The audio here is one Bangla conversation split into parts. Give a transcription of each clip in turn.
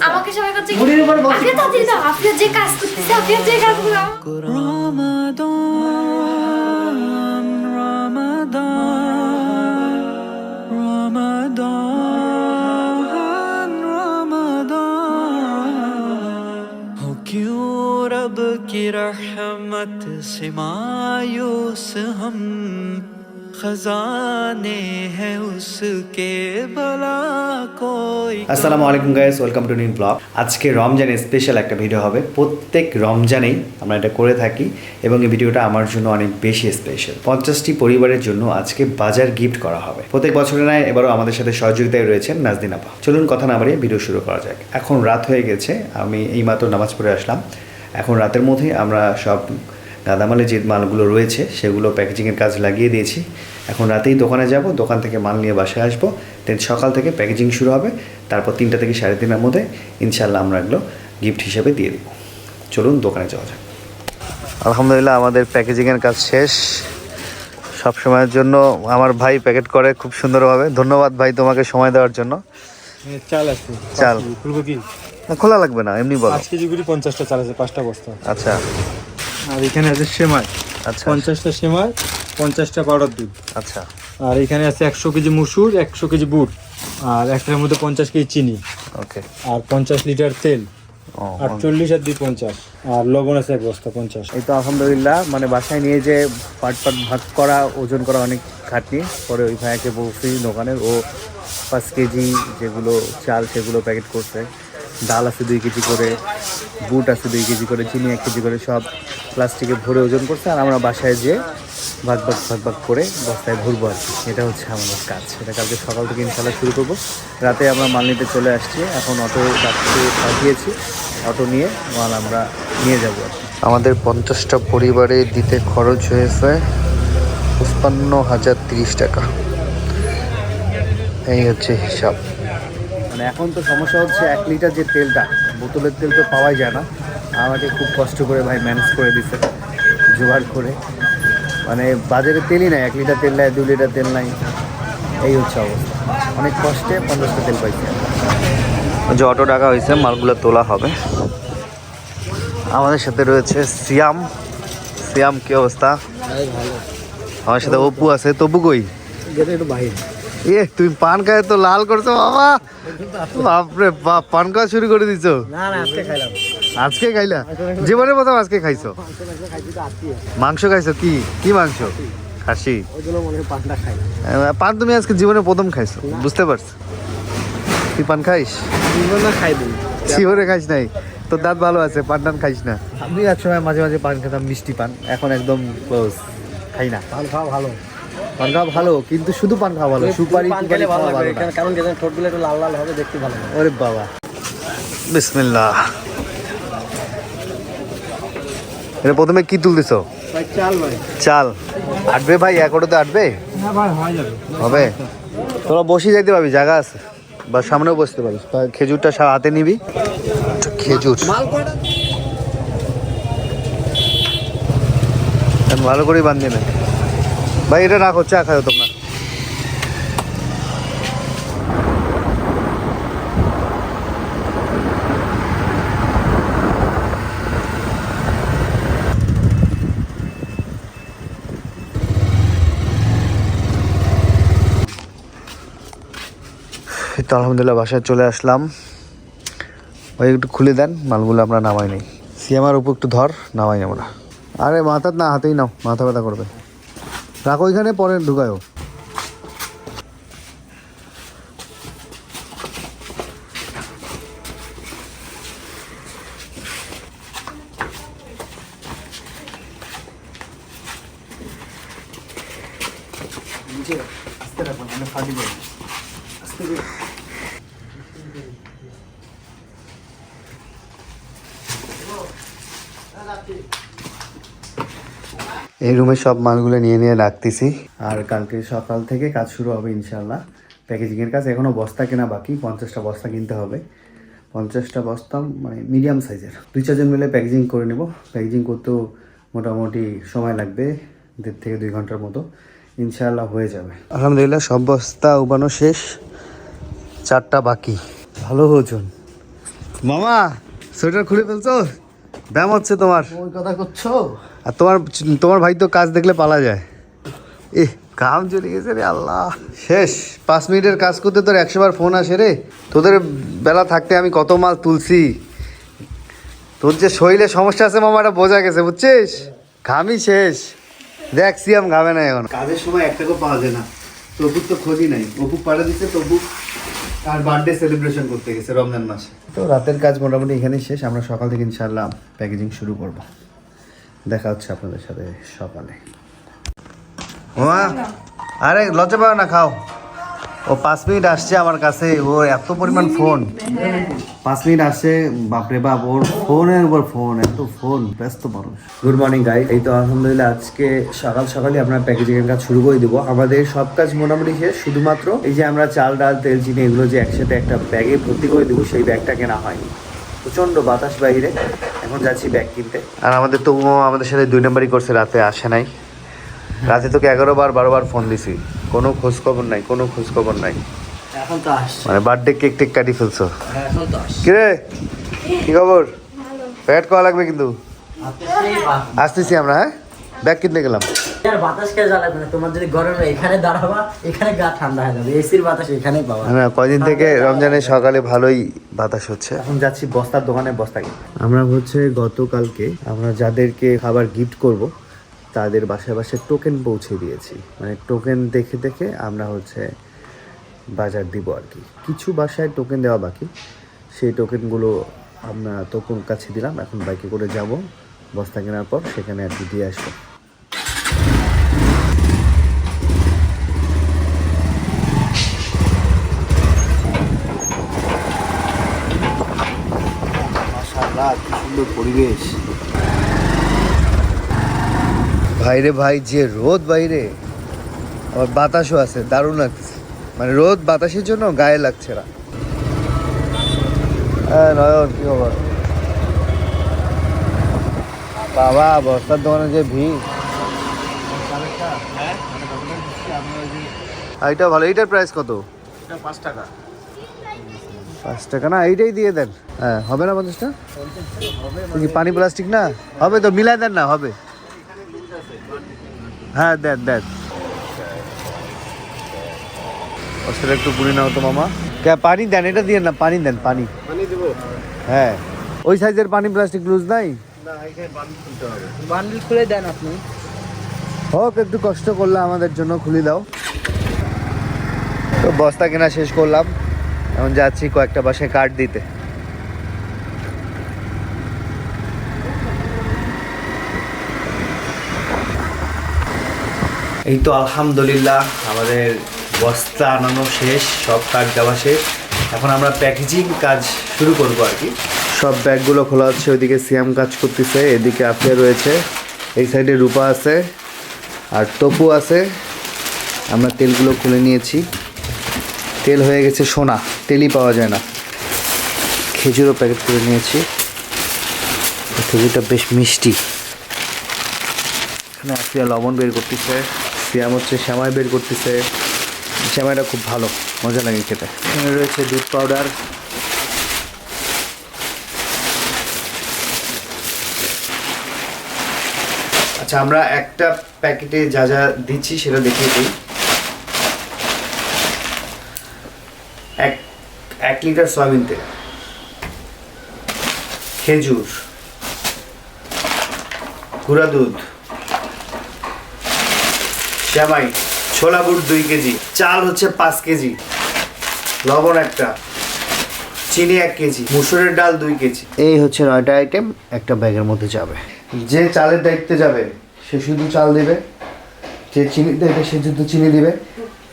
অবস্থা। আমাকে সবাই কাছে ঘুড়ির উপর বসে আগে তাড়াতাড়ি দাও আপনি যে কাজ করতেছে আপনি যে কাজ করুন রমাদান রমাদান রমাদান রমাদান। হো আসসালামু আলাইকুম guys welcome to new blog আজকে রমজানে স্পেশাল একটা ভিডিও হবে। প্রত্যেক রমজানেই আমরা এটা করে থাকি এবং এই ভিডিওটা আমার জন্য অনেক বেশি স্পেশাল পঞ্চাশটি পরিবারের জন্য আজকে বাজার গিফট করা হবে। প্রত্যেক বছরের নয় এবারও আমাদের সাথে সহযোগিতায় রয়েছেন নাজদিন আপা। চলুন কথা না বাড়িয়ে ভিডিও শুরু করা যাক। এখন রাত হয়ে গেছে, আমি এই মাত্র নামাজ পড়ে আসলাম। এখন রাতের মধ্যেই আমরা সব গাদামালে যে মালগুলো রয়েছে সেগুলো প্যাকেজিংয়ের কাজ লাগিয়ে দিয়েছি। এখন রাতেই দোকানে যাব দোকান থেকে মাল নিয়ে বাসায় আসব। দেন সকাল থেকে প্যাকেজিং শুরু হবে। তারপর তিনটা থেকে সাড়ে তিনটার মধ্যে ইনশাল্লাহ আমরা এগুলো গিফট হিসেবে দিয়ে দেবো। চলুন দোকানে যাওয়া যাক। আলহামদুলিল্লাহ আমাদের প্যাকেজিংয়ের কাজ শেষ। সব সময়ের জন্য আমার ভাই প্যাকেট করে খুব সুন্দরভাবে। ধন্যবাদ ভাই তোমাকে সময় দেওয়ার জন্য। চাল আছে। চাল। খোলা লাগবে না এমনি বলো। পঞ্চাশটা চাল আছে পাঁচটা বস্তা আচ্ছা। এখানে আছে সেমাই। আচ্ছা। পঞ্চাশটা সেমাই পঞ্চাশটা পাউডার দুধ। আচ্ছা। আর এখানে আছে একশো কেজি মুসুর একশো কেজি বুট আর একটার মধ্যে পঞ্চাশ কেজি চিনি। ওকে। আর পঞ্চাশ লিটার তেল। আটচল্লিশ আর দুই পঞ্চাশ। আর লবণ আছে এক বস্তা পঞ্চাশ। এই তো আলহামদুলিল্লাহ মানে বাসায় নিয়ে যে পাট পাট ভাগ করা ওজন করা অনেক খাটনি পরে ওই ভাইয়াকে বলছি দোকানের ও পাঁচ কেজি যেগুলো চাল সেগুলো প্যাকেট করছে। ডাল আছে দুই কেজি করে বুট আছে দুই কেজি করে চিনি এক কেজি করে সব প্লাস্টিকে ভরে ওজন করছে আর আমরা বাসায় যেয়ে ভাগ ভাগ ভাগ ভাগ করে বস্তায় ভরবো আর কি। এটা হচ্ছে আমাদের কাজ। এটা কালকে সকাল থেকে ইনশাল্লাহ শুরু করব। রাতে আমরা মাল নিতে চলে আসছি। এখন অটো ডাকতে পাঠিয়েছি। অটো নিয়ে মাল আমরা নিয়ে যাব আর কি। আমাদের পঞ্চাশটা পরিবারে দিতে খরচ হয়েছে পঁচপান্ন হাজার তিরিশ টাকা। এই হচ্ছে হিসাব। মানে এখন তো সমস্যা হচ্ছে এক লিটার যে তেলটা বোতলের তেল তো পাওয়াই যায় না। আমাকে খুব কষ্ট করে ভাই ম্যানেজ করে দিছে জোগাড় করে। মানে বাজারে তেলই নাই এক লিটার তেল নাই দু লিটার তেল নাই। এই হচ্ছে অবস্থা। অনেক কষ্টে পঞ্চাশটা তেল পাইছি। যে অটো টাকা হয়েছে মালগুলো তোলা হবে। আমাদের সাথে রয়েছে সিয়াম। সিয়াম কি অবস্থা? আমার সাথে অপু আছে তবু কই? একটু এ তুমি পান খায় তো লাল করছ বাবা! বাপরে বাপ পান খাওয়া শুরু করে দিছো। না না আজকে খাইলাম। আজকে খাইলা? জীবনের প্রথম আজকে খাইছো? মাংস খাইছো কি? কি মাংস? খাসি। পান তুমি আজকে জীবনে প্রথম খাইছো বুঝতে পারছ? তুই পান খাইস? জীবনে খাইস নাই। তোর দাঁত ভালো আছে পান টান খাইস না। আমি এক সময় মাঝে মাঝে পান খেতাম মিষ্টি পান। এখন একদম ক্লোজ খাই না। পান খাওয়া ভালো। পান খাওয়া ভালো কিন্তু শুধু পান খাওয়া ভালো সুপারি ভালো কারণ যেন ঠোঁটগুলো একটু লাল লাল হবে দেখতে ভালো ওরে বাবা। বিসমিল্লাহ। এটা প্রথমে কি তুলতেছ? চাল আটবে ভাই? এক অটোতে আটবে? হবে? তোরা বসে যাইতে পারবি জায়গা আছে। বা সামনেও বসতে পারিস। খেজুরটা হাতে নিবি। খেজুর। ভালো করেই বান্ধিয়ে নে। ভাই এটা রাখো চা খাও তোমরা। তো আলহামদুলিল্লাহ বাসায় চলে আসলাম। ওই একটু খুলে দেন, মালগুলো আমরা নামাই নেই। সিএমআর উপর একটু ধর, নামাই আমরা আরে মাথার না, হাতেই নাও, মাথা ব্যথা করবে। রাখো ওইখানে পরে ঢুকায়ও। ফাটি আস্তে এই রুমে সব মালগুলো নিয়ে নিয়ে রাখতেছি। আর কালকে সকাল থেকে কাজ শুরু হবে ইনশাল্লাহ প্যাকেজিংয়ের কাজ এখনও বস্তা কেনা বাকি, পঞ্চাশটা বস্তা কিনতে হবে। পঞ্চাশটা বস্তা মানে মিডিয়াম সাইজের দুই চারজন মিলে প্যাকেজিং করে নেব। প্যাকেজিং করতেও মোটামুটি সময় লাগবে, দেড় থেকে দুই ঘণ্টার মতো। ইনশাল্লাহ হয়ে যাবে। আলহামদুলিল্লাহ সব বস্তা উবানো শেষ। চারটা বাকি। ভালো ওজন মামা, সোয়েটার খুলে ফেলছো? ব্যায়াম হচ্ছে তোমার। ওই কথা করছ? আর তোমার তোমার ভাই তো কাজ দেখলে পালা যায়। এ কাম চলে গেছে রে আল্লাহ। শেষ পাঁচ মিনিটের কাজ করতে তোর একশো বার ফোন আসে রে। তোদের বেলা থাকতে আমি কত মাল তুলছি। তোর যে শরীরে সমস্যা আছে মামা এটা বোঝা গেছে বুঝছিস? ঘামই শেষ। দেখ সিয়াম ঘামে না এখন। কাজের সময় একটাকেও পাওয়া যায় না। তবুর তো খোঁজই নাই। অপু পাড়া দিচ্ছে তবু আর বার্থডে সেলিব্রেশন করতে গেছে রমজান মাসে। তো রাতের কাজ মোটামুটি এখানেই শেষ। আমরা সকাল থেকে ইনশাল্লাহ প্যাকেজিং শুরু করব। দেখা হচ্ছে আপনাদের সাথে সকালে। আরে লজ্জা পাও না খাও। ও পাঁচ মিনিট আসছে আমার কাছে ও এত পরিমাণ ফোন। পাঁচ মিনিট আসছে বাপরে বাপ ওর ফোনের উপর ফোন এত ফোন ব্যস্ত মানুষ। গুড মর্নিং গাই এই তো আলহামদুলিল্লাহ আজকে সকাল সকালই আমরা প্যাকেজিং এর কাজ শুরু করে দিব। আমাদের সব কাজ মোটামুটি শেষ শুধুমাত্র এই যে আমরা চাল ডাল তেল চিনি এগুলো যে একসাথে একটা ব্যাগে ভর্তি করে দিব সেই ব্যাগটা কেনা হয়নি। প্রচণ্ড বাতাস বাইরে। এখন যাচ্ছি ব্যাগ কিনতে। আর আমাদের তো আমাদের সাথে দুই নম্বরই করছে রাতে আসে নাই। রাতে তোকে এগারো বার বারো বার ফোন দিছি। কোনো খোঁজ খবর নাই কোনো খোঁজ খবর নাই। এখন তো আসছে। মানে বার্থডে কেক টেক কাটি ফেলছো। হ্যাঁ, এখন তো আসছে। কিরে? কি খবর? প্যাকেট করা লাগবে কিন্তু। আসতেছি আমরা হ্যাঁ? ব্যাগ কিনতে গেলাম। আর বাতাস খেয়ে জ্বালাবে না তোমার যদি গরম হয় এখানে দাঁড়াবা এখানে গা ঠান্ডা হয়ে যাবে। এসির বাতাস এখানেই পাবা। না কয়দিন থেকে রমজানের সকালে ভালোই বাতাস হচ্ছে? এখন যাচ্ছি বস্তার দোকানে বস্তা কিনতে। আমরা হচ্ছে গতকালকে আমরা যাদেরকে খাবার গিফট করব তাদের বাসায় বাসায় টোকেন পৌঁছে দিয়েছি। মানে টোকেন দেখে দেখে আমরা হচ্ছে বাজার দিব আর কি। কিছু বাসায় টোকেন দেওয়া বাকি। সেই টোকেনগুলো আমরা তখন কাছে দিলাম। এখন বাইকে করে যাব। বস্তা কেনার পর সেখানে আর কি দিয়ে আসব মাশাআল্লাহ কি সুন্দর পরিবেশ। ভাইরে ভাই যে রোদ বাইরে। আবার বাতাসও আছে দারুণ লাগছে মানে রোদ বাতাসের জন্য গায়ে লাগছে না। হ্যাঁ নয়ন কি খবর? বাবা বস্তার দোকানে যে ভিড়। আর এটা ভালো এইটার প্রাইস কত? পাঁচ টাকা। না এইটাই দিয়ে দেন। হ্যাঁ হবে না পঞ্চাশটা? কি পানি প্লাস্টিক না? হবে তো মিলাই দেন না হবে। হ্যাঁ দেন দেন। অস্ত্র একটু পুরি নাও তো মামা। কে পানি দেন এটা দিয়ে না পানি দেন পানি। পানি হ্যাঁ। ওই সাইজের পানি প্লাস্টিক লুজ নাই? বান্ডিল খুলে দেন আপনি। হোক একটু কষ্ট করলে আমাদের জন্য খুলে দাও। তো বস্তা কেনা শেষ করলাম। এখন যাচ্ছি কয়েকটা বাসায় কার্ড দিতে। এই তো আলহামদুলিল্লাহ আমাদের বস্তা আনানো শেষ সব কার্ড দেওয়া শেষ। এখন আমরা প্যাকেজিং কাজ শুরু করব আর কি। সব ব্যাগগুলো খোলা হচ্ছে ওইদিকে সিয়াম কাজ করতেছে এদিকে আফিয়া রয়েছে এই সাইডে রূপা আছে আর টপু আছে। আমরা তেলগুলো খুলে নিয়েছি। তেল হয়ে গেছে সোনা, তেলই পাওয়া যায় না। খেজুরও প্যাকেট করে নিয়েছি। খেজুরটা বেশ মিষ্টি। এখানে আফিয়া লবণ বের করতেছে, সিয়াম হচ্ছে শ্যামাই বের করতেছে। শ্যামাইটা খুব ভালো, মজা লাগে খেতে। এখানে রয়েছে দুধ পাউডার আচ্ছা আমরা একটা প্যাকেটে যা যা দিচ্ছি সেটা দেখিয়ে দিই। এক এক লিটার সয়াবিন তেল খেজুর গুঁড়া দুধ শ্যামাই ছোলা বুট দুই কেজি চাল হচ্ছে পাঁচ কেজি লবণ একটা চিনি এক কেজি মুসুরের ডাল দুই কেজি। এই হচ্ছে নয়টা আইটেম একটা ব্যাগের মধ্যে যাবে। যে চালের দায়িত্বে যাবে সে শুধু চাল দেবে যে চিনি দেবে সে শুধু চিনি দিবে।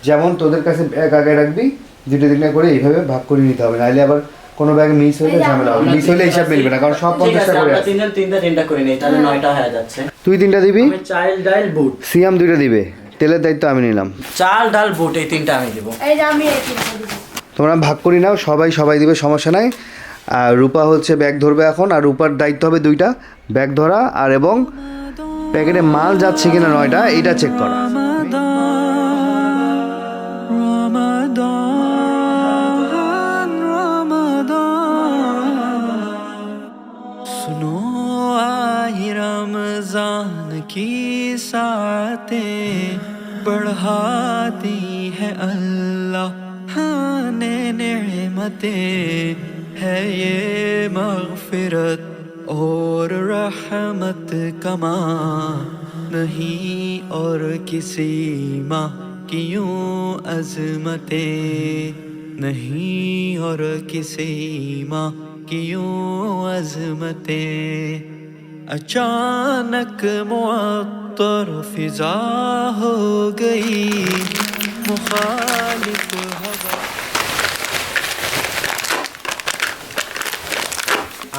যেমন তোদের কাছে ব্যাগ আগে রাখবি দুটো তিনটা করে এইভাবে ভাগ করে নিতে হবে নাহলে আবার কোনো ব্যাগ মিস হলে ঝামেলা হবে। মিস হলে হিসাব মিলবে না কারণ সব পঞ্চাশটা করে। তিনজন তিনটা তিনটা করে নিই তাহলে নয়টা হয়ে যাচ্ছে। তুই তিনটা দিবি? আমি চাল ডাল বুট। সিয়াম দুইটা দিবে তেলের দায়িত্ব আমি নিলাম। চাল ডাল বুট এই তিনটা আমি দিব। এই যে আমি এই তিনটা দিব। তোমরা ভাগ করি নাও সবাই সবাই দিবে সমস্যা নাই। আর রূপা হচ্ছে ব্যাগ ধরবে এখন আর রূপার দায়িত্ব হবে দুইটা ব্যাগ ধরা আর এবং প্যাকেটে মাল যাচ্ছে কিনা নয়টা এটা চেক করা। بڑھاتی ہے اللہ۔ ہاں نعمتیں ہے یہ مغفرت اور رحمت کما۔ نہیں اور کسی ماں کیوں عظمتیں؟ نہیں اور کسی ماں کیوں عظمتیں؟ اچانک موت अजमतें अचानक मुअत्तर फिजा हो गई मुखालिफ हवा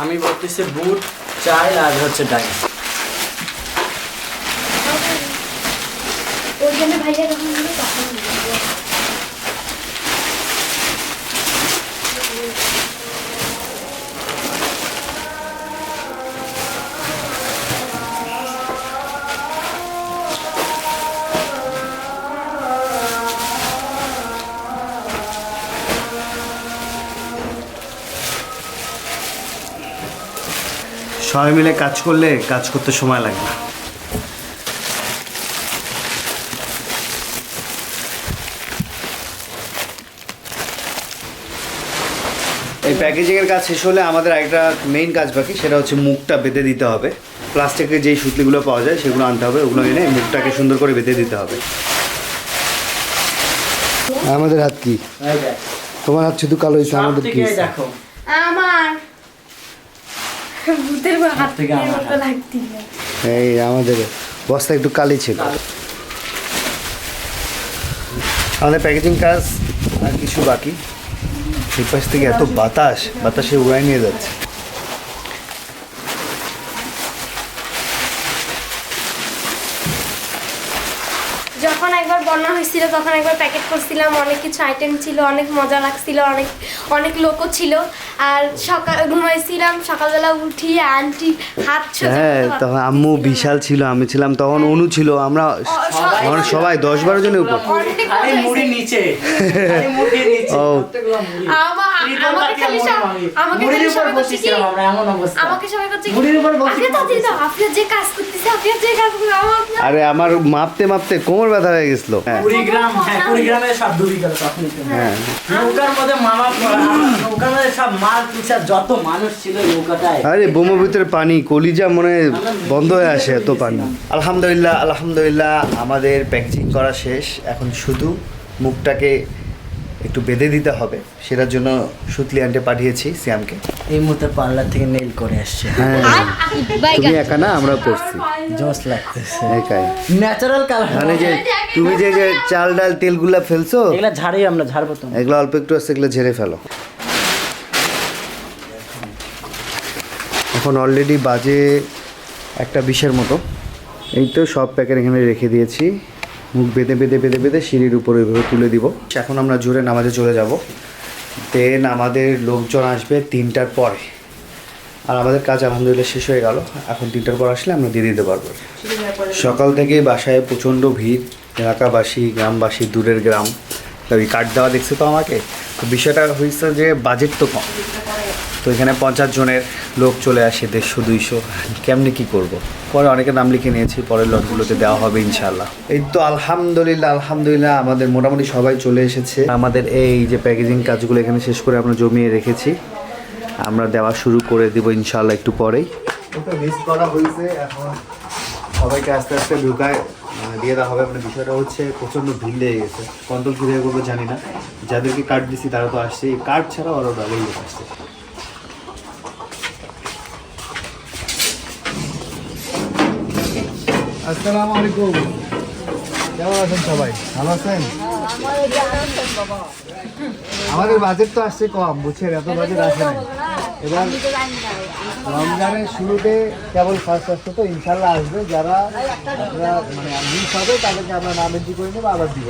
আমি বলতেছি বুট চাই আর হচ্ছে ডাই সবাই মিলে কাজ করলে কাজ করতে সময় লাগে না। এই প্যাকেজিংয়ের কাজ শেষ হলে আমাদের একটা মেইন কাজ বাকি সেটা হচ্ছে মুখটা বেঁধে দিতে হবে। প্লাস্টিকের যেই সুতলিগুলো পাওয়া যায় সেগুলো আনতে হবে ওগুলো এনে মুখটাকে সুন্দর করে বেঁধে দিতে হবে। আমাদের হাত কি? তোমার হাত শুধু কালো হয়েছে আমাদের কি আমার ভূতের হাত থেকে থেকে মতো লাগছিল। এই আমাদের বস্তা একটু কালি ছিল। আমাদের প্যাকেজিং কাজ আর কিছু বাকি। এই পাশ থেকে এত বাতাস বাতাসে উড়াই নিয়ে যাচ্ছে। যখন একবার বন্যা হয়েছিল তখন একবার প্যাকেট করছিলাম। অনেক কিছু আইটেম ছিল অনেক মজা লাগছিল অনেক অনেক লোকও ছিল। আর সকাল ঘুমাইছিলাম সকালবেলা উঠিয়ে আন্টি হাত হ্যাঁ তখন আম্মু বিশাল ছিল আমি ছিলাম তখন অনু ছিল আমরা সবাই- আমরা সবাই দশ বারো জনের উপর। নিচে আরে আমার মাপতে মাপতে কোমর ব্যথা হয়ে গেছিল। হ্যাঁ হ্যাঁ। সব হ্যাঁ মাল যত মানুষ ছিল নৌকাটায়। আরে বোমার ভিতরে পানি কলিজা মনে বন্ধ হয়ে আসে এত পানি। আলহামদুলিল্লাহ আলহামদুলিল্লাহ আমাদের প্যাকেজিং করা শেষ। এখন শুধু মুখটাকে একটু বেঁধে দিতে হবে। সেটার জন্য সুতলি আনতে পাঠিয়েছি সিয়ামকে এই মুহূর্তে পার্লার থেকে নেল করে আসছে। হ্যাঁ। তুমি একা না? আমরা করছি জোস লাগতেছে। একাই। ন্যাচারাল কালার মানে যে তুমি যে যে চাল ডাল তেলগুলা ফেলছো এগুলা ঝাড়ি আমরা ঝাড়বো তো। এগুলো অল্প একটু আছে এগুলো ঝেড়ে ফেলো। এখন অলরেডি বাজে একটা বিশের মতো। এই তো সব প্যাকেট এখানে রেখে দিয়েছি। মুখ বেঁধে বেঁধে বেঁধে বেঁধে সিঁড়ির উপরে এভাবে তুলে দিব। এখন আমরা জোরে নামাজে চলে যাব। দেন আমাদের লোকজন আসবে তিনটার পরে। আর আমাদের কাজ আলহামদুলিল্লাহ শেষ হয়ে গেল। এখন তিনটার পর আসলে আমরা দিয়ে দিতে পারব। সকাল থেকে বাসায় প্রচণ্ড ভিড়। এলাকাবাসী, গ্রামবাসী, দূরের গ্রাম। ওই কাঠ দেওয়া দেখছে তো আমাকে? তো বিষয়টা হয়েছে যে বাজেট তো কম। এখানে পঞ্চাশ জনের লোক চলে আসে দেড়শো দুইশো। কেমনি কি করব। পরে অনেকে নাম লিখে নিয়েছি পরের লটগুলোতে দেওয়া হবে ইনশাল্লাহ এই তো আলহামদুলিল্লাহ আলহামদুলিল্লাহ আমাদের মোটামুটি সবাই চলে এসেছে। আমাদের এই যে প্যাকেজিং কাজগুলো এখানে শেষ করে আমরা জমিয়ে রেখেছি। আমরা দেওয়া শুরু করে দিব ইনশাল্লাহ একটু পরেই। ওটা লিস্ট করা হয়েছে এখন সবাইকে আস্তে আস্তে ঢুকায় দিয়ে দেওয়া হবে। মানে বিষয়টা হচ্ছে প্রচণ্ড ভিড় লেগে গেছে। কন্ট্রোল কীভাবে করব জানি না। যাদেরকে কার্ড দিছি তারা তো আসছে। এই কার্ড আরও ভালোই আসছে। আসসালামু আলাইকুম। কেমন আছেন সবাই? ভালো আছেন? আমাদের বাজেট তো আসছে কম, বুঝছেন? এত বাজেট আসে না এবার রমজানের শুরুতে কেবল ফার্স্ট আসছে তো ইনশাল্লাহ আসবে। যারা মানে মিস হবে তাদেরকে আমরা নাম এন্ট্রি করে নেব, আবার দিব।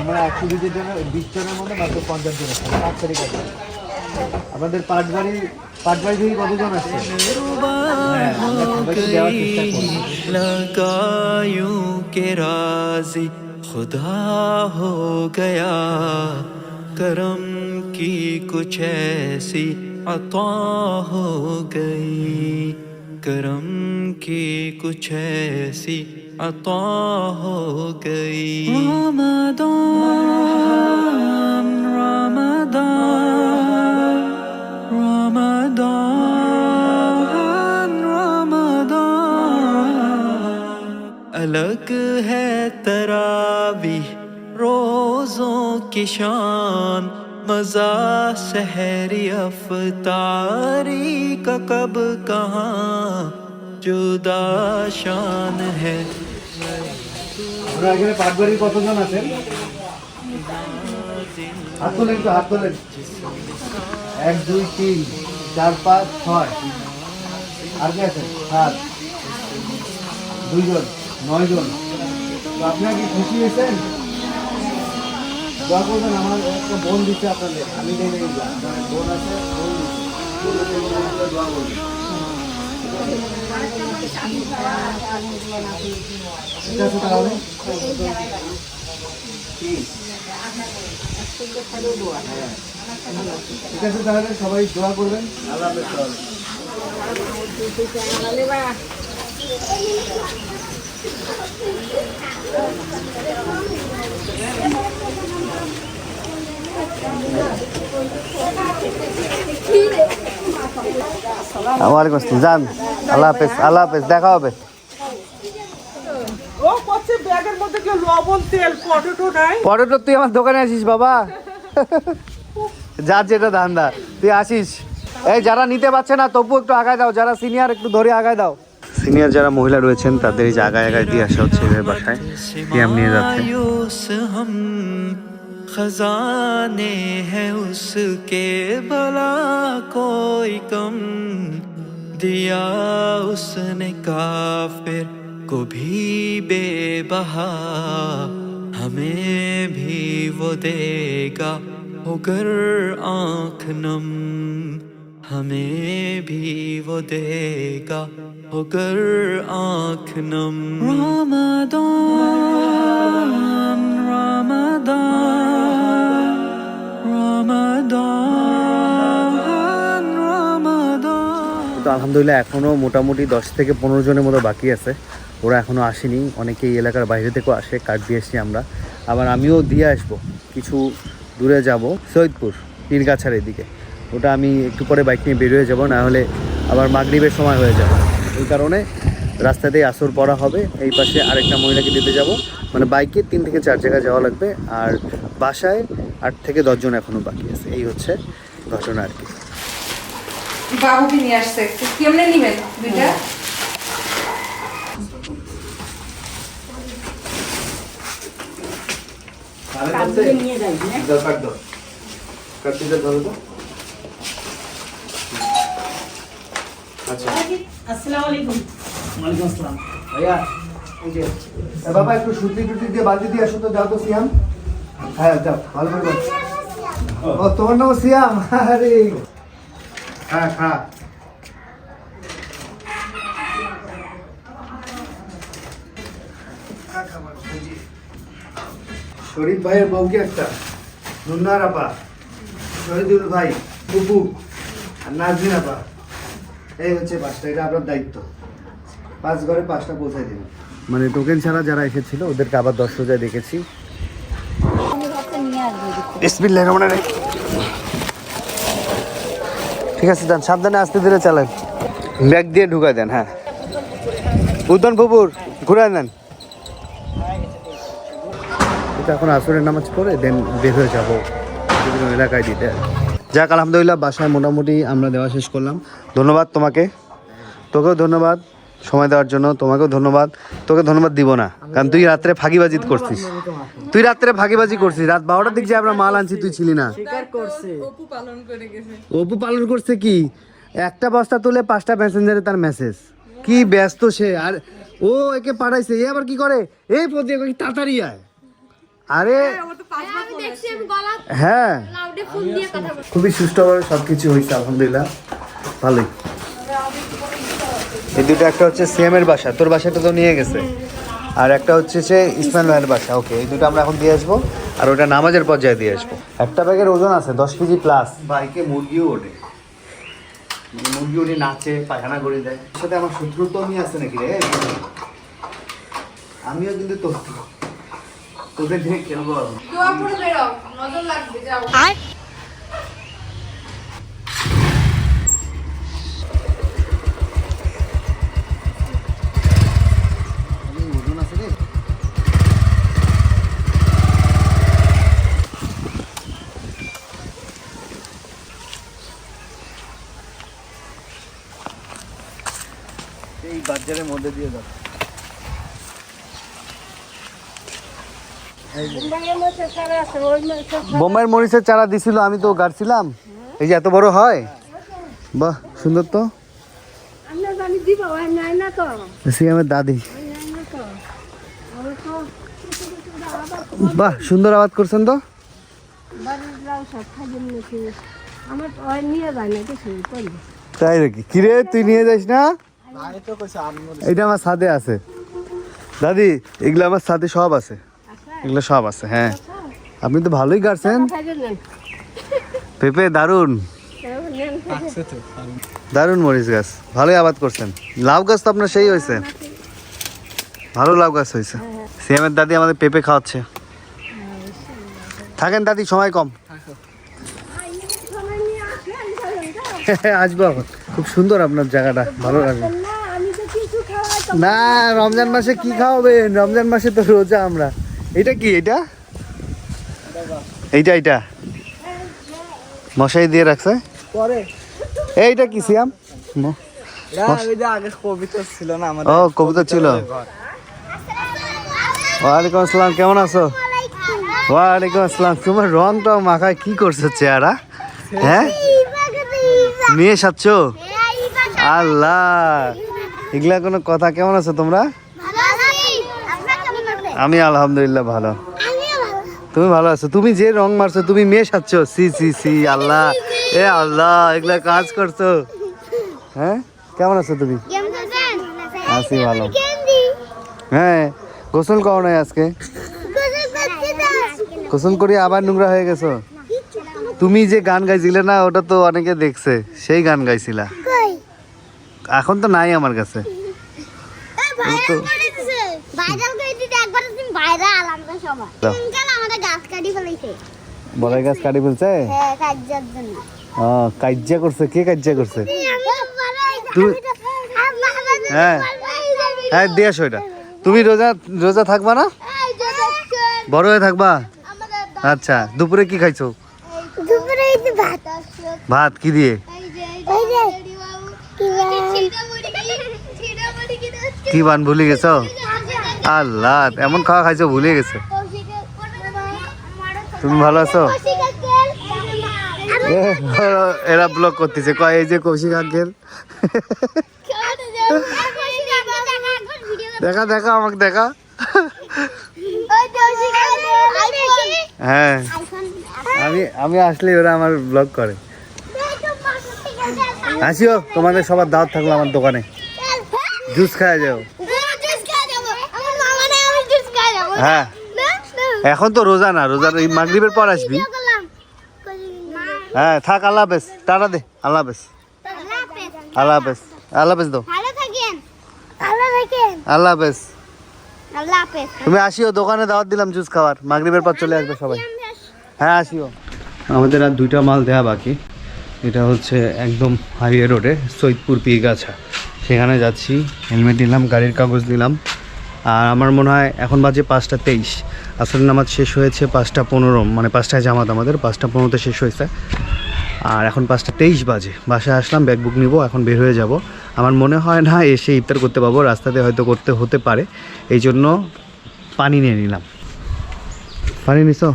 আমরা একশো বিশ জনের বিশ জনের মধ্যে মাত্র পঞ্চাশ জনের পাঁচ তারিখ। আছে আমাদের পাটবাড়ি পাটবাড়ি থেকে কতজন আসছে? خدا ہو گیا۔ کرم کی کچھ ایسی عطا ہو گئی۔ کرم کی کچھ ایسی عطا ہو گئی۔ رمضان رمضان۔ الگ ہے تراوی، روزوں کی شان، مزہ سحری افطاری کا کب کہاں، جدا شان ہے۔ এক، দুই ছয়। আর কে আছে সাত। দুইজন। নয় জন আপনারা কি খুশি হয়েছেন? দোয়া করবেন, আমার একটা বোন দিচ্ছে আপনাদের। আমি গেলাম বোন আছে করবেন। ঠিক আছে তাহলে? ঠিক আছে তাহলে, সবাই দোয়া করবেন। আল্লাহ। ওয়ালাইকুম আসসালাম যান আল্লাহ হাফেজ আল্লাহ হাফেজ দেখা হবে। পটেটো তুই আমার দোকানে আসিস বাবা। যার যেটা ধান্দা তুই আসিস। এই যারা নিতে পারছে না তবু একটু আগায় দাও যারা সিনিয়র একটু ধরে আগায় দাও। সিনিয়র যারা মহিলা রয়েছেন তাদের এই যে আগায় আগায় দিয়ে আসা হচ্ছে এদের বাসায় পিয়াম নিয়ে যাচ্ছে मायूस हम खजाने हैं उसके भला कोई कम दिया उसने काफिर को भी बेबहा हमें भी वो देगा होकर आंख नम हमें भी वो देगा होकर आंख नम रमदान रमदान रमदान रमदान তো আলহামদুলিল্লাহ এখনও মোটামুটি দশ থেকে পনেরো জনের মতো বাকি আছে ওরা এখনও আসেনি অনেকে এই এলাকার বাইরে থেকেও আসে কার্ড দিয়ে এসছি আমরা আবার আমিও দিয়ে আসবো কিছু দূরে যাব সৈয়দপুর পীরগাছার এদিকে ওটা আমি একটু পরে বাইক নিয়ে বেরিয়ে যাব না হলে আবার মাগরিবের সময় হয়ে যাবে। এই কারণে রাস্তাতেই আসর পড়া হবে। এই পাশে আরেকটা মহিলাকে দিতে যাব। মানে বাইকে তিন থেকে চার জায়গায় যাওয়া লাগবে। আর বাসায় আট থেকে দশজন এখনও বাকি আছে। এই হচ্ছে ঘটনা আর কি। বাবুকে নিয়ে আসছে। কেমনে নিবেন দুইটা? ভাইয়া এই যে এ বাবা একটু সুতি টুটি দিয়ে বালতি দিয়ে আসো তো যাও তো সিয়াম। হ্যাঁ যাও ভালো করে ও তোমার নাম সিয়াম? আরে। হ্যাঁ হ্যাঁ। শরীফ ভাইয়ের বউকে একটা নুন্নার আপা শহীদুল ভাই বুবু আর নাজরিন আপা। এই হচ্ছে পাঁচটা এটা আপনার দায়িত্ব। পাঁচ ঘরে পাঁচটা পৌঁছাই দিন। মানে টোকেন ছাড়া যারা এসেছিল ওদেরকে আবার দশ রোজায় দেখেছি। ঠিক আছে যান সাবধানে আসতে ধীরে চালান। ব্যাগ দিয়ে ঢুকাই দেন হ্যাঁ। উদ্যান পুকুর ঘুরাই দেন এটা এখন আসরের নামাজ পড়ে দেন বের হয়ে যাব। বিভিন্ন এলাকায় দিতে। যাক আলহামদুলিল্লাহ বাসায় মোটামুটি আমরা দেওয়া শেষ করলাম। ধন্যবাদ তোমাকে। তোকেও ধন্যবাদ সময় দেওয়ার জন্য তোমাকেও ধন্যবাদ। তোকে ধন্যবাদ দিব না কারণ তুই রাত্রে ফাঁকিবাজি করছিস। তুই রাত্রে ফাঁকিবাজি করছিস রাত বারোটার দিক যে আমরা মাল আনছি তুই ছিলি না। অপু পালন অপু পালন করছে কি? একটা বস্তা তুলে পাঁচটা প্যাসেঞ্জারে তার মেসেজ কি ব্যস্ত সে আর ও একে পাঠাইছে এ আবার কি করে? এই কি তাড়াতাড়ি আয়। আরে আমি আমি হ্যাঁ। খুবই সুষ্ঠুভাবে সব কিছু হয়েছে, আলহামদুলিল্লাহ। ভালোই। এই দুটো একটা হচ্ছে সিএমের বাসা, তোর বাসাটা তো নিয়ে গেছে। আর একটা হচ্ছে সে ইসমাইল ভাইয়ের বাসা, ওকে, এই দুটো আমরা এখন দিয়ে আসব, আর ওটা নামাজের পর্যায়ে দিয়ে আসব। একটা ব্যাগের ওজন আছে, দশ কেজি প্লাস বাইকে মুরগিও ওঠে। মুরগি উঠে নাচে, পায়খানা করে দেয়। সাথে আমার শত্রুত্ব নিয়ে আসছে নাকি রে? আমিও কিন্তু তো তোদের নিয়ে খেলব আমি। দোয়া পড়ে বেরো নজর লাগবে যাও। আমি আছে রে এই বাজারের মধ্যে দিয়ে দাও বোম্বাইয়ের মরিচের চারা দিছিল আমি তো গাড়ছিলাম। এই যে এত বড় হয়? বাহ সুন্দর তো। সিএমের দাদি। বাহ সুন্দর আবাদ করছেন তো। তাই নাকি? কিরে তুই নিয়ে যাস না? এটা আমার সাথে আছে। দাদি এগুলো আমার সাথে সব আছে। এগুলো সব আছে হ্যাঁ। আপনি তো ভালোই গাড়ছেন। পেঁপে দারুণ দারুণ মরিচ গাছ, ভালোই আবাদ করছেন। লাউ গাছ তো আপনার সেই হয়েছে। ভালো লাউ গাছ হয়েছে। সিএমের দাদি আমাদের পেঁপে খাওয়াচ্ছে। থাকেন দাদি, সময় কম। আসব। খুব সুন্দর আপনার জায়গাটা, ভালো লাগবে না, রমজান মাসে কি খাওয়াবেন? রমজান মাসে তো রোজা আমরা। এটা কি এটা? এইটা এইটা। মশাই দিয়ে রাখছে? এইটা কি সিয়াম? ম- আগে কবিতা ছিল না ও কবিতা ছিল। ওয়ালাইকুম আসসালাম কেমন আছো? ওয়ালাইকুম আসসালাম। তোমার রংটা মাখায় কি করছ চেহারা? হ্যাঁ? নিয়ে সাচ্ছ আল্লাহ। এগুলা কোনো কথা কেমন আছো তোমরা? আমি আলহামদুলিল্লাহ ভালো। তুমি ভালো আছো? তুমি যে রং মারছো তুমি মেয়ে সাচ্ছ সি সি সি আল্লাহ। এ আল্লাহ এগুলা কাজ করছ? হ্যাঁ? কেমন আছো তুমি? আছি ভালো। হ্যাঁ গোসল করো নাই আজকে? গোসল করি আবার নোংরা হয়ে গেছো? তুমি যে গান গাইছিলে না ওটা তো অনেকে দেখছে। সেই গান গাইছিলা। এখন তো নাই আমার কাছে। সবাই। আমাদের গাছ কাটি বড়াই গাছ কাটি ফেলছে? হ্যাঁ জন্য। ও করছে কে কাজ্যা করছে? তুমি হ্যাঁ। হ্যাঁ দিয়ে আসো এটা। তুমি রোজা রোজা থাকবা না? বড় হয়ে থাকবা? আচ্ছা দুপুরে কি খাইছো? ভাত। কি দিয়ে? কি বান ভুলে গেছো? আল্লাহ এমন খাওয়া খাইছো ভুলে গেছে। তুমি ভালো আছো? এরা ব্লক করতেছে কয় এই যে কৌশিক আঙ্কেল দেখা দেখা আমাকে দেখা। হ্যাঁ। আমি আমি আসলে ওরা আমার ব্লগ করে। আসিও তোমাদের সবার দাওয়াত থাকল আমার দোকানে। জুস খাওয়া যাও। হ্যাঁ। এখন তো রোজা না রোজা এই মাগরিবের পর আসবি। হ্যাঁ থাক আল্লাহ হাফেজ। টাটা দে আল্লাহ হাফেজ। আল্লাহ হাফেজ। আল্লাহ হাফেজ। দো আল্লাহ হাফেজ। তুমি আসিও দোকানে দাওয়াত দিলাম জুস খাওয়ার। মাগরিবের পর চলে আসবে সবাই। হ্যাঁ আসিও। আমাদের আর দুইটা মাল দেওয়া বাকি। এটা হচ্ছে একদম হাইওয়ে রোডে সৈদপুর পিগাছা সেখানে যাচ্ছি হেলমেট নিলাম গাড়ির কাগজ নিলাম। আর আমার মনে হয় এখন বাজে পাঁচটা তেইশ। আসর নামাজ শেষ হয়েছে পাঁচটা পনেরো মানে পাঁচটায় জামাত আমাদের, পাঁচটা পনেরোতে শেষ হয়েছে। আর এখন পাঁচটা তেইশ বাজে, বাসায় আসলাম ব্যাগ বুক নিব, এখন বের হয়ে যাব। আমার মনে হয় না এসে ইফতার করতে পারব রাস্তাতে হয়তো করতে হতে পারে, এই জন্য পানি নিয়ে নিলাম। পানি নিছো?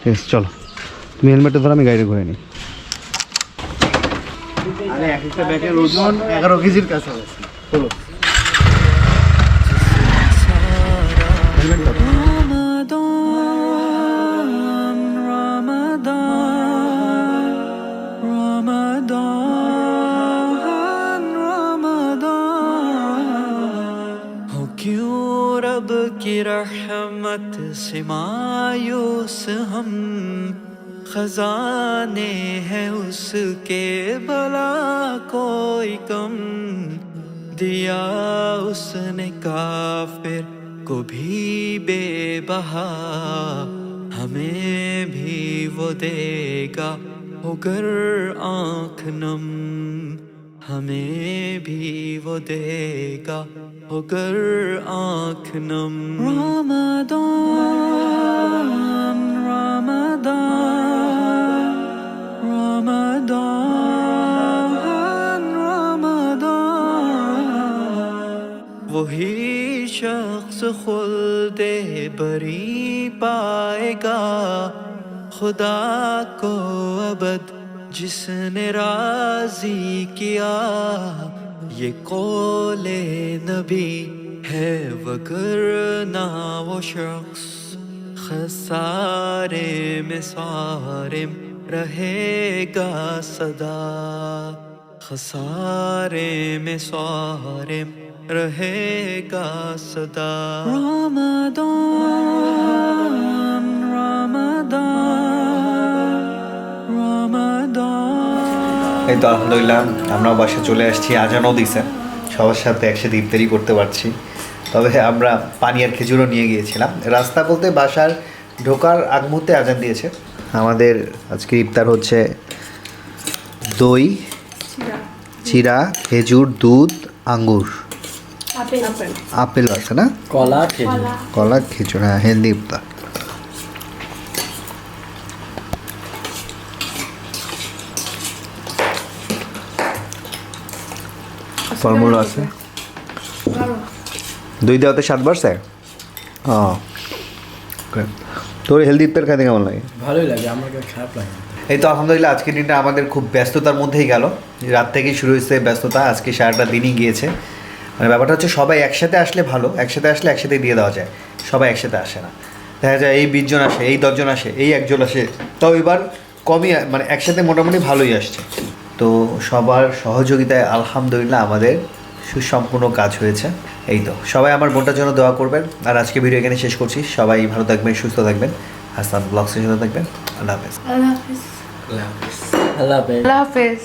ঠিক আছে, চলো। তুমি হেলমেটটা ধরো, আমি গাড়ি ঘুরে নিই। এক একটা ব্যাগের ওজন এগারো কেজির কাছে আছে ہم خزانے ہیں اس کے بلا کوئی کم۔ دیا اس نے کافر کو بھی بے بہا۔ ہمیں بھی وہ دے گا اگر آنکھ نم۔ ہمیں بھی وہ دے گا۔ ہو کر آنکھ نم۔ رمضان رمضان رمضان رمضان۔ وہی شخص خلد بری پائے گا۔ خدا کو ابد جس نے راضی کیا، یہ قول نبی ہے۔ وگرنا وہ شخص خسارے میں سارے رہے گا صدا۔ خسارے میں سارے رہے گا صدا۔ رمضان۔ এই তো আলহামদুলিল্লাহ আমরাও বাসা চলে আসছি আজানও দিছে। সবার সাথে একসাথে ইফতারি করতে পারছি। তবে আমরা পানি আর খেজুরও নিয়ে গিয়েছিলাম। রাস্তা বলতে বাসার ঢোকার আগ মুহূর্তে আজান দিয়েছে। আমাদের আজকে ইফতার হচ্ছে দই চিরা খেজুর দুধ আঙ্গুর। আপেল। আছে না? কলা খেজুর। কলা খেজুর হ্যাঁ হেলদি ইফতার। ফলমূল আছে। দুই দেওয়াতে সাত বাড়ছে. তোর হেলদি ইফতার খাইতে কেমন লাগে? ভালোই লাগে আমার কাছে খারাপ লাগে। এই তো আলহামদুলিল্লাহ আজকের দিনটা আমাদের খুব ব্যস্ততার মধ্যেই গেল। রাত থেকেই শুরু হয়েছে ব্যস্ততা আজকে সারাটা দিনই গিয়েছে। মানে ব্যাপারটা হচ্ছে সবাই একসাথে আসলে ভালো একসাথে আসলে একসাথে দিয়ে দেওয়া যায়। সবাই একসাথে আসে না। দেখা যায় এই বিশজন আসে এই দশজন আসে এই একজন আসে। তাও এবার কমই মানে একসাথে মোটামুটি ভালোই আসছে। তো সবার সহযোগিতায় আলহামদুলিল্লাহ আমাদের সুসম্পূর্ণ কাজ হয়েছে। এই তো সবাই আমার বোনটার জন্য দোয়া করবেন। আর আজকে ভিডিও এখানে শেষ করছি। সবাই ভালো থাকবেন সুস্থ থাকবেন। হাসান ব্লগসের সাথে থাকবেন। আল্লাহ হাফেজ। আল্লাহ হাফেজ। আল্লাহ হাফেজ। আল্লাহ হাফেজ।